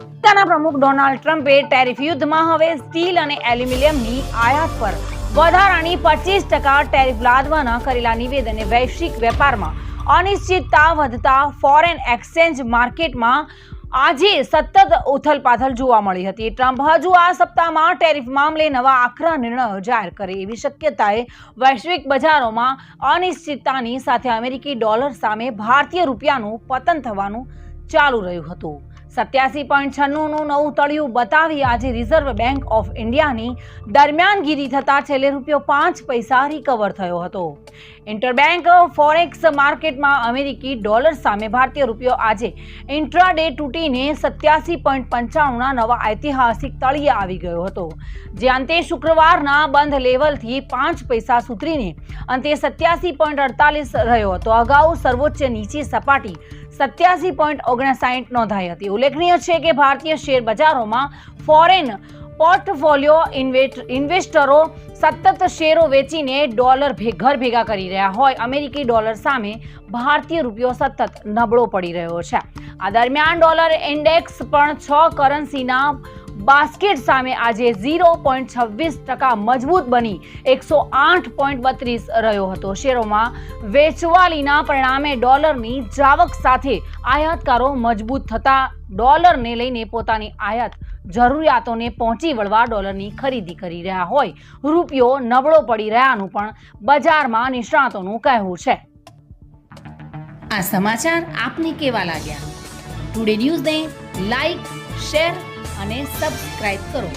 અમેરિકાના પ્રમુખ ડોનાલ્ડ ટ્રમ્પે ટેરિફ યુદ્ધમાં હવે સ્ટીલ અને એલ્યુમિનિયમની આયાત પર વધારાની પચીસ ટકા ટેરિફ લાદવાના કરેલા નિવેદને વૈશ્વિક વેપારમાં અનિશ્ચિતતા વધતા ફોરેન એક્સચેન્જ માર્કેટમાં આજે સતત ઉથલપાથલ જોવા મળી હતી. ટ્રમ્પ હજુ આ સપ્તાહમાં ટેરિફ મામલે નવા આકરા નિર્ણયો જાહેર કરે એવી શક્યતાએ વૈશ્વિક બજારોમાં અનિશ્ચિતતાની સાથે અમેરિકી ડોલર સામે ભારતીય રૂપિયાનું પતન થવાનું ચાલુ રહ્યું હતું. સત્યાસી પોઈન્ટ છન્નુંનું નવું તળિયું બતાવી આજે રિઝર્વ બેંક ઓફ ઇન્ડિયાની દરમિયાનગીરી થતાં છેલ્લે રૂપિયો પાંચ પૈસા રિકવર થયો હતો. ઇન્ટરબેંક ફોરેક્સ માર્કેટમાં અમેરિકી ડોલર સામે ભારતીય રૂપિયો આજે ઇન્ટ્રાડે તૂટીને સત્યાસી પોઈન્ટ પંચાણુંના નવા ઐતિહાસિક તળિયે આવી ગયો હતો. જે અંતે શુક્રવારના બંધ લેવલથી પાંચ પૈસા સુધરીને અંતે સત્યાસી પોઈન્ટ અડતાલીસ રહ્યો હતો. અગાઉ સર્વોચ્ચ નીચી સપાટી સત્યાસી પોઈન્ટ ઓગણસાઠ નોંધાઈ હતી. ઉલ્લેખનીય છે કે ભારતીય શેર બજારોમાં ફોરેન પોર્ટફોલિયો ઇન્વેસ્ટરો સતત શેરો વેચીને ડોલર ઘર ભેગા કરી રહ્યા હોય. અમેરિકી ડોલર સામે ભારતીય રૂપિયો સતત નબળો પડી રહ્યો છે. આ દરમિયાન ડોલર ઇન્ડેક્સ પણ છ કરન્સીના બાસ્કેટ સામે આજે ઝીરો પોઈન્ટ છવ્વીસ ટકા મજબૂત બની એકસો આઠ પોઈન્ટ બત્રીસ રહ્યો હતો. શેરોમાં વેચવાલીના પરિણામે ડોલરની જાવક સાથે આયાતકારો મજબૂત થતા ડોલરને લઈને પોતાની આયાત જરૂરિયાતોને પહોંચી વળવા ડોલરની ખરીદી કરી રહ્યા હોય. રૂપિયો નબળો પડી રહ્યાનું પણ બજારમાં નિષ્ણાતોનું કહેવું છે. આ સમાચાર આપને કેવા લાગ્યા? ટુડે ન્યૂઝને લાઈક, શેર અને સબસ્ક્રાઇબ કરો.